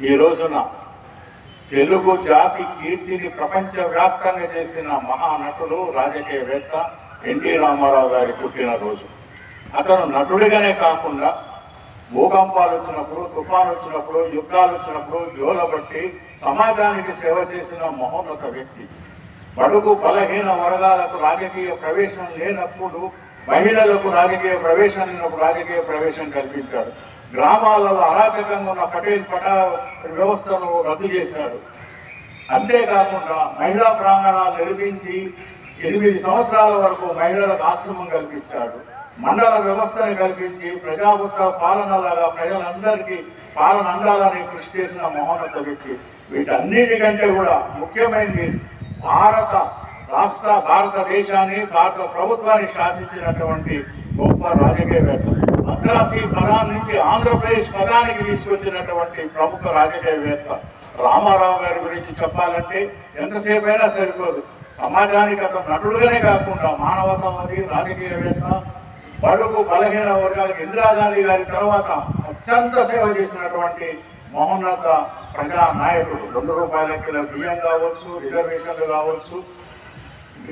ఈ రోజున తెలుగు జాతి కీర్తిని ప్రపంచవ్యాప్తంగా చేసిన మహానటుడు రాజకీయవేత్త ఎన్టీ రామారావు గారి పుట్టినరోజు. అతను నటుడిగానే కాకుండా భూకంపాలు వచ్చినప్పుడు తుఫాను వచ్చినప్పుడు యుద్ధాలు వచ్చినప్పుడు జోలబట్టి సమాజానికి సేవ చేసిన మహోన్నత వ్యక్తి. బడుగు బలహీన వర్గాలకు రాజకీయ ప్రవేశం లేనప్పుడు మహిళలకు రాజకీయ ప్రవేశం లేనప్పుడు రాజకీయ ప్రవేశం కల్పించాడు. గ్రామాలలో అరాచకంగా ఉన్న పటేల్ పటా వ్యవస్థను రద్దు చేశాడు అంతేకాకుండా మహిళా ప్రాంగణాలు నిర్మించి ఎనిమిది సంవత్సరాల వరకు మహిళలకు ఆశ్రమం కల్పించాడు మండల వ్యవస్థను కల్పించి ప్రజాబుద్ధ పాలనలాగా ప్రజలందరికీ పాలన అందాలని కృషి చేసిన మహోన్నత వ్యక్తి. వీటన్నిటికంటే కూడా ముఖ్యమైనది భారత రాష్ట్ర భారతదేశాన్ని భారత ప్రభుత్వాన్ని శాసించినటువంటి గొప్ప రాజకీయవేత్త. మద్రాసి పదాన్ని నుంచి ఆంధ్రప్రదేశ్ పదానికి తీసుకొచ్చినటువంటి ప్రముఖ రాజకీయవేత్త రామారావు గారి గురించి చెప్పాలంటే ఎంతసేపు అయినా సరిపోదు. సమాజానికి అతను నటుడుగానే కాకుండా మానవతావాది రాజకీయవేత్త బడుగు బలహీన వర్గాలకు ఇందిరాగాంధీ గారి తర్వాత అత్యంత సేవ చేసినటువంటి మహోన్నత ప్రజా నాయకుడు రెండు రూపాయలకి బియ్యం కావచ్చు రిజర్వేషన్లు కావచ్చు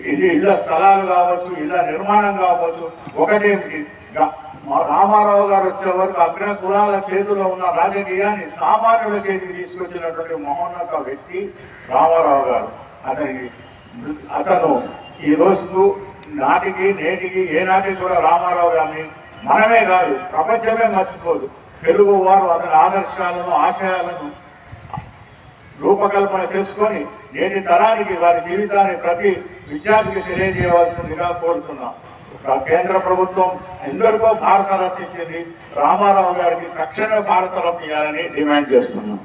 ఇళ్ళ స్థలాలు కావచ్చు ఇళ్ళ నిర్మాణం కావచ్చు ఒకటేమిటి రామారావు గారు వచ్చే వరకు అగ్ర కులాల చేతిలో ఉన్న రాజకీయాన్ని సామాన్యుల చేతికి తీసుకొచ్చినటువంటి మహోన్నత వ్యక్తి రామారావు గారు. అతని అతను ఈ రోజుకు నాటికి నేటికి ఏ నాటికి కూడా రామారావు గారిని మనమే కాదు ప్రపంచమే మర్చిపోదు. తెలుగు వారు అతని ఆదర్శాలను ఆశయాలను రూపకల్పన చేసుకొని నేటి తరానికి వారి జీవితాన్ని ప్రతి విద్యార్థికి తెలియజేయవలసిందిగా కోరుతున్నాం. కేంద్ర ప్రభుత్వం ఎందరికో భారతరత్న ఇచ్చింది. రామారావు గారికి తక్షణమే భారతరత్న ఇవ్వాలని డిమాండ్ చేస్తున్నాం.